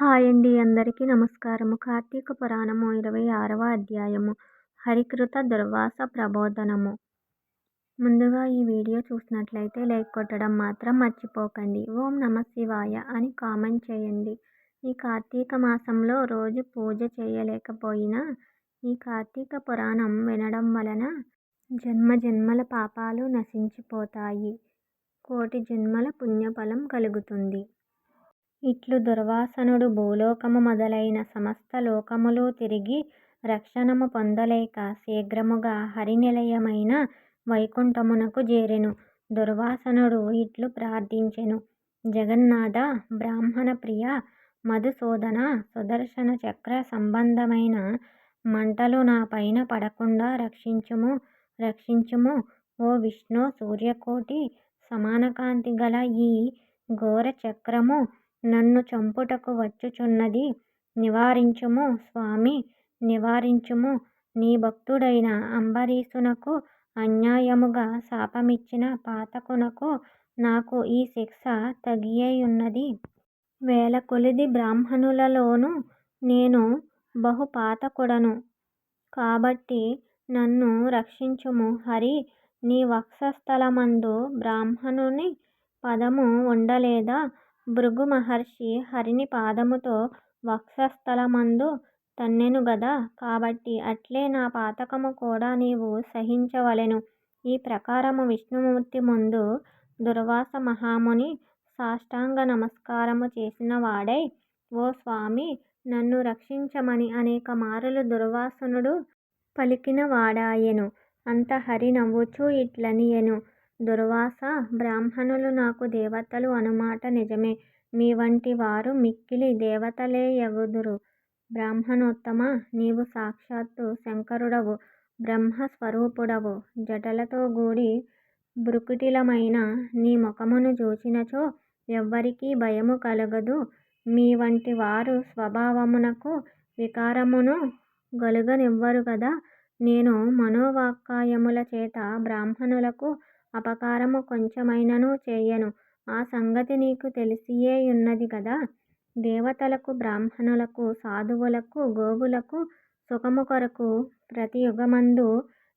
Hi అండి అందరికీ నమస్కారము. కార్తీక పురాణము ఇరవై ఆరవ అధ్యాయము. హరికృత దుర్వాస ప్రబోధనము. ముందుగా ఈ వీడియో చూసినట్లయితే లైక్ కొట్టడం మాత్రం మర్చిపోకండి. ఓం నమ శివాయ అని కామెంట్ చేయండి. ఈ కార్తీక మాసంలో రోజు పూజ చేయలేకపోయినా ఈ కార్తీక పురాణం వినడం వలన జన్మ జన్మల పాపాలు నశించిపోతాయి. కోటి జన్మల పుణ్యఫలం కలుగుతుంది. ఇట్లు దుర్వాసనుడు భూలోకము మొదలైన సమస్త లోకములు తిరిగి రక్షణము పొందలేక శీఘ్రముగా హరినిలయమైన వైకుంఠమునకు చేరెను. దుర్వాసనుడు ఇట్లు ప్రార్థించెను. జగన్నాథ బ్రాహ్మణ ప్రియ మధుసూదన సుదర్శన చక్ర సంబంధమైన మంటలు నా పైన పడకుండా రక్షించుము రక్షించుము. ఓ విష్ణు సూర్యకోటి సమానకాంతి గల ఈ ఘోర చక్రము నన్ను చంపుటకు వచ్చుచున్నది నివారించుము స్వామి నివారించుము. నీ భక్తుడైన అంబరీషునకు అన్యాయముగా శాపమిచ్చిన పాతకునకు నాకు ఈ శిక్ష తగియయున్నది. వేల కొలిది బ్రాహ్మణులలోను నేను బహు పాతకుడను. కాబట్టి నన్ను రక్షించుము. హరి నీ వక్షస్థలమందు బ్రాహ్మణుని పదము ఉండలేదా? భృగు మహర్షి హరిని పాదముతో వక్షస్థలమందు తన్నెను గదా. కాబట్టి అట్లే నా పాతకము కూడా నీవు సహించవలెను. ఈ ప్రకారము విష్ణుమూర్తి ముందు దుర్వాస మహాముని సాష్టాంగ నమస్కారము చేసిన వాడై ఓ స్వామి నన్ను రక్షించమని అనేక మారులు దుర్వాసనుడు పలికిన వాడాయెను. అంత హరి నవ్వుచూ ఇట్లనియెను. దుర్వాస బ్రాహ్మణులు నాకు దేవతలు అనుమాట నిజమే. మీ వంటి వారు మిక్కిలి దేవతలేయగుదురు. బ్రాహ్మణోత్తమ నీవు సాక్షాత్తు శంకరుడవు బ్రహ్మస్వరూపుడవు. జటలతో గూడి భృకుటిలమైన నీ ముఖమును చూచినచో ఎవ్వరికీ భయము కలగదు. మీ వంటి వారు స్వభావమునకు వికారమును గలుగనివ్వరు కదా నేను మనోవాక్కాయముల చేత బ్రాహ్మణులకు అపకారము కొంచెమైనను చేయను. ఆ సంగతి నీకు తెలిసియేయున్నది కదా దేవతలకు బ్రాహ్మణులకు సాధువులకు గోవులకు సుఖము కొరకు ప్రతి యుగమందు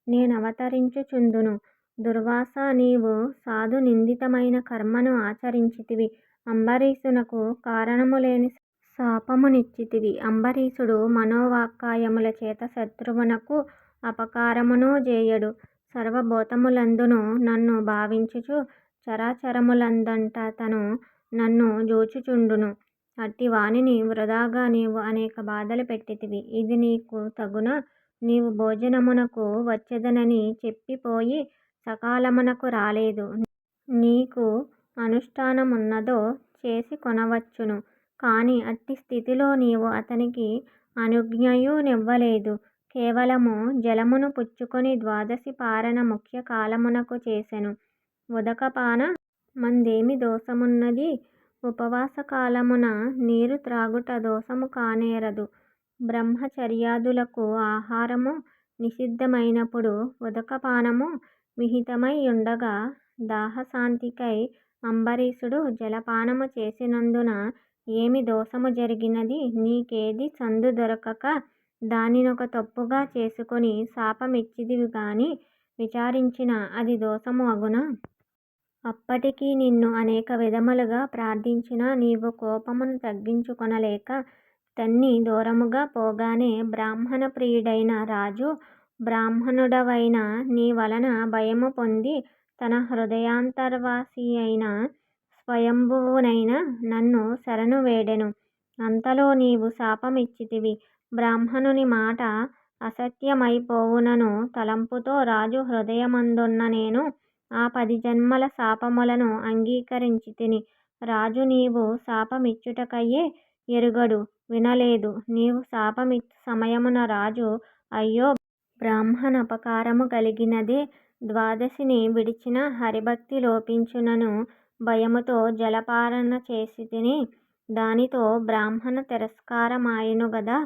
నేనవతరించుచుందును. దుర్వాస నీవు సాధు నిందితమైన కర్మను ఆచరించితివి. అంబరీషునకు కారణము లేని శాపమునిచ్చితివి. అంబరీషుడు మనోవాక్కాయముల చేత శత్రువునకు అపకారమును చేయడు సర్వభూతములందును నన్ను భావించుచు చరాచరములందంట తను నన్ను జూచుచుండును. అట్టి వానిని వృథాగా నీవు అనేక బాధలు పెట్టితివి. ఇది నీకు తగునా నీవు భోజనమునకు వచ్చెదనని చెప్పిపోయి సకాలమునకు రాలేదు. నీకు అనుష్ఠానమున్నదో చేసి కొనవచ్చును. కాని అట్టి స్థితిలో నీవు అతనికి అనుజ్ఞయు నివ్వలేదు. కేవలము జలమును పుచ్చుకొని ద్వాదశి పారణ ముఖ్య కాలమునకు చేసెను. ఉదకపాన మందేమి దోషమున్నది? ఉపవాస కాలమున నీరు త్రాగుట దోషము కానేరదు. బ్రహ్మచర్యాదులకు ఆహారము నిషిద్ధమైనప్పుడు ఉదకపానము విహితమై ఉండగా దాహశాంతికై అంబరీషుడు జలపానము చేసినందున ఏమి దోషము జరిగినది? నీకేది సందు దొరకక దానినొక తప్పుగా చేసుకొని శాపమిచ్చితివి గాని విచారించిన అది దోషము అగునా? అప్పటికి నిన్ను అనేక విధములుగా ప్రార్థించినా నీవు కోపమును తగ్గించుకొనలేక తన్ని దూరముగా పోగానే బ్రాహ్మణ ప్రియుడైన రాజు బ్రాహ్మణుడవైన నీ వలన భయము పొంది తన హృదయాంతర్వాసియైన స్వయంభువునైన నన్ను శరణు వేడెను. అంతలో నీవు శాపమిచ్చితివి. బ్రాహ్మణుని మాట అసత్యమైపోవునను. తలంపుతో రాజు హృదయమందున్న నేను ఆ పది జన్మల శాపములను అంగీకరించితిని రాజు నీవు శాపమిచ్చుటకయ్యే ఎరుగడు వినలేదు. నీవు శాపమిచ్చు సమయమున రాజు అయ్యో బ్రాహ్మణపకారము కలిగినదే ద్వాదశిని విడిచిన హరిభక్తి లోపించునను భయముతో జలపారణ చేసితిని దానితో బ్రాహ్మణ తిరస్కారమాయను గదా.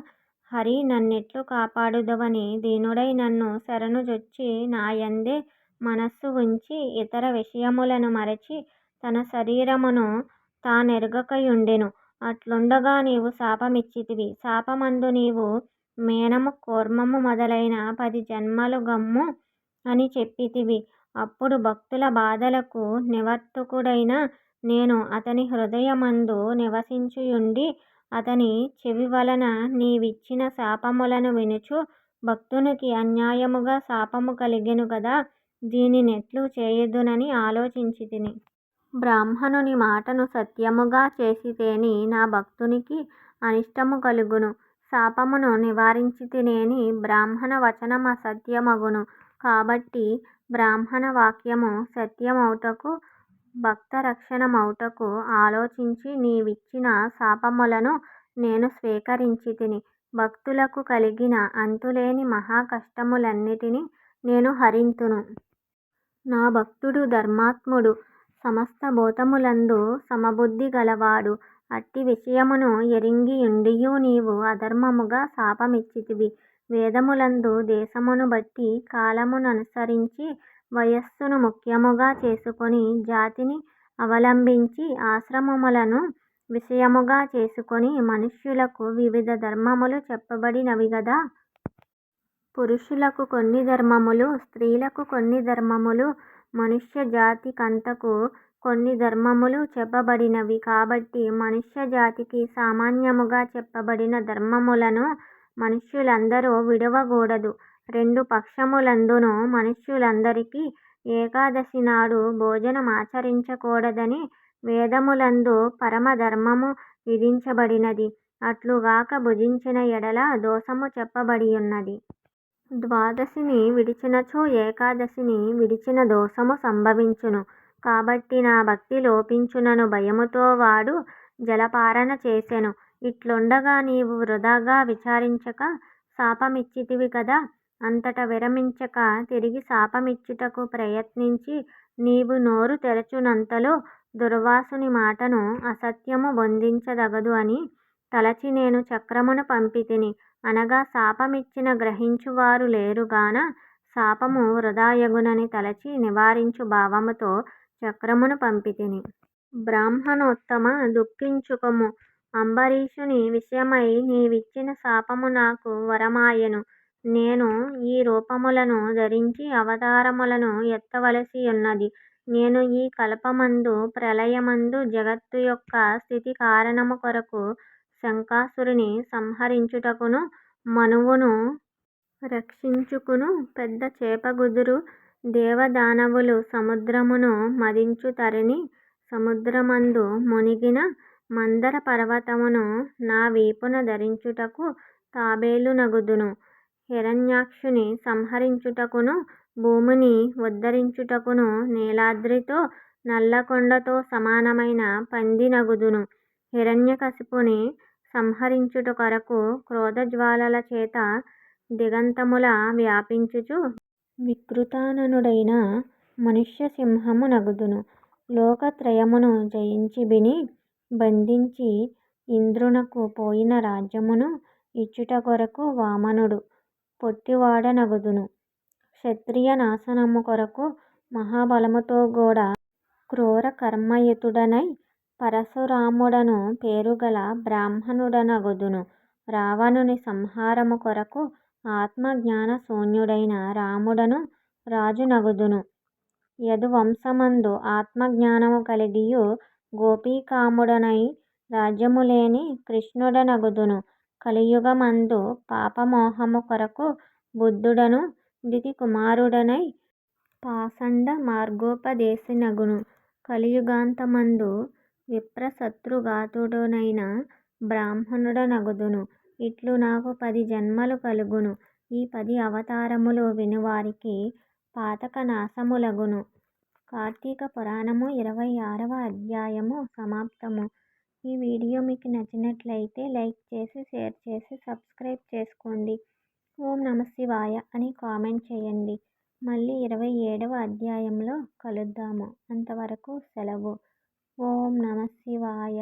హరి నన్నెట్లు కాపాడుదవని దీనుడై నన్ను శరణుజొచ్చి నాయందే మనస్సు ఉంచి ఇతర విషయములను మరచి తన శరీరమును తానెరుగకయుండెను అట్లుండగా నీవు శాపమిచ్చితివి. శాపమందు నీవు మేనము కూర్మము మొదలైన పది జన్మలు గమ్ము అని చెప్పితివి. అప్పుడు భక్తుల బాధలకు నివర్తకుడైన నేను అతని హృదయమందు నివసించియుండి అతని చెవి వలన నీవిచ్చిన శాపములను వినుచు భక్తునికి అన్యాయముగా శాపము కలిగెను గదా దీనినెట్లు చేయుదునని ఆలోచించితిని. బ్రాహ్మణుని మాటను సత్యముగా చేసితేని నా భక్తునికి అనిష్టము కలుగును. శాపమును నివారించితినేని బ్రాహ్మణ వచనమసత్యమగును. కాబట్టి బ్రాహ్మణ వాక్యము సత్యమౌటకు భక్తరక్షణమౌటకు ఆలోచించి నీవిచ్చిన శాపములను నేను స్వీకరించితిని. భక్తులకు కలిగిన అంతులేని మహాకష్టములన్నిటినీ నేను హరింతును. నా భక్తుడు ధర్మాత్ముడు. సమస్త భూతములందు సమబుద్ధి గలవాడు. అట్టి విషయమును ఎరింగియుండియు నీవు అధర్మముగా శాపమిచ్చితివి. వేదములందు దేశమును బట్టి కాలముననుసరించి వయస్సును ముఖ్యముగా చేసుకొని జాతిని అవలంబించి ఆశ్రమములను విషయముగా చేసుకొని మనుష్యులకు వివిధ ధర్మములు చెప్పబడినవి కదా పురుషులకు కొన్ని ధర్మములు స్త్రీలకు కొన్ని ధర్మములు మనుష్య జాతికంతకు కొన్ని ధర్మములు చెప్పబడినవి. కాబట్టి మనుష్య జాతికి సామాన్యముగా చెప్పబడిన ధర్మములను మనుష్యులందరూ విడువకూడదు. రెండు పక్షములందును మనుష్యులందరికీ ఏకాదశినాడు భోజనమాచరించకూడదని వేదములందు పరమధర్మము విధించబడినది. అట్లుగాక భుజించిన ఎడల దోషము చెప్పబడియున్నది. ద్వాదశిని విడిచినచో ఏకాదశిని విడిచిన దోషము సంభవించును. కాబట్టి నా భక్తి లోపించునను భయముతో వాడు జలపారణ చేసెను. ఇట్లుండగా నీవు వృధాగా విచారించక శాపమిచ్చితివి కదా. అంతటా విరమించక తిరిగి శాపమిచ్చుటకు ప్రయత్నించి నీవు నోరు తెరచునంతలో దుర్వాసుని మాటను అసత్యము బొందించదగదు అని తలచి నేను చక్రమును పంపితిని. అనగా శాపమిచ్చిన గ్రహించువారు లేరుగాన శాపము హృదాయగునని తలచి నివారించు భావముతో చక్రమును పంపితిని. బ్రాహ్మణోత్తమ దుఃఖించుకము అంబరీషుని విషయమై నీవిచ్చిన శాపము నాకు వరమాయెను. నేను ఈ రూపములను ధరించి అవతారములను ఎత్తవలసియున్నది. నేను ఈ కల్పమందు ప్రళయమందు జగత్తు యొక్క స్థితి కారణము కొరకు శంఖాసురుని సంహరించుటకును మనువును రక్షించుకును పెద్ద చేపగుదురు దేవదానవులు సముద్రమును మధించుతరని సముద్రమందు మునిగిన మందర పర్వతమును నా వీపున ధరించుటకు తాబేలునగుదును. హిరణ్యాక్షుని సంహరించుటకును భూమిని ఉద్ధరించుటకును నీలాద్రితో నల్లకొండతో సమానమైన పందినగుదును. హిరణ్యకశిపుని సంహరించుట కొరకు క్రోధజ్వాలలచేత దిగంతముల వ్యాపించుచు వికృతాననుడైన మనుష్యసింహము నగుదును. లోకత్రయమును జయించి బిని బంధించి ఇంద్రునకు పోయిన రాజ్యమును ఇచ్చుట కొరకు వామనుడు పొట్టివాడనగుదును. క్షత్రియ నాశనము కొరకు మహాబలముతోగూడ క్రూరకర్మయుతుడనై పరశురాముడను పేరుగల బ్రాహ్మణుడనగుదును. రావణుని సంహారము కొరకు ఆత్మజ్ఞాన శూన్యుడైన రాముడను రాజునగుదును. యదువంశమందు ఆత్మజ్ఞానము కలిగియు గోపీకాముడనై రాజ్యములేని కృష్ణుడనగుదును. కలియుగమందు పాపమోహము కొరకు బుద్ధుడను దితికుమారుడనై పాషండ మార్గోపదేశినగును కలియుగాంతమందు విప్రశత్రుఘాతుడనైన బ్రాహ్మణుడనగుదును. ఇట్లు నాకు పది జన్మలు కలుగును. ఈ పది అవతారములు వినువారికి పాతకనాశములగును. కార్తీక పురాణము ఇరవై ఆరవ అధ్యాయము సమాప్తము. ఈ వీడియో మీకు నచ్చినట్లయితే లైక్ చేసి షేర్ చేసి సబ్స్క్రైబ్ చేసుకోండి. ఓం నమశివాయ అని కామెంట్ చేయండి. మళ్ళీ ఇరవై ఏడవ అధ్యాయంలో కలుద్దాము. అంతవరకు సెలవు. ఓం నమశివాయ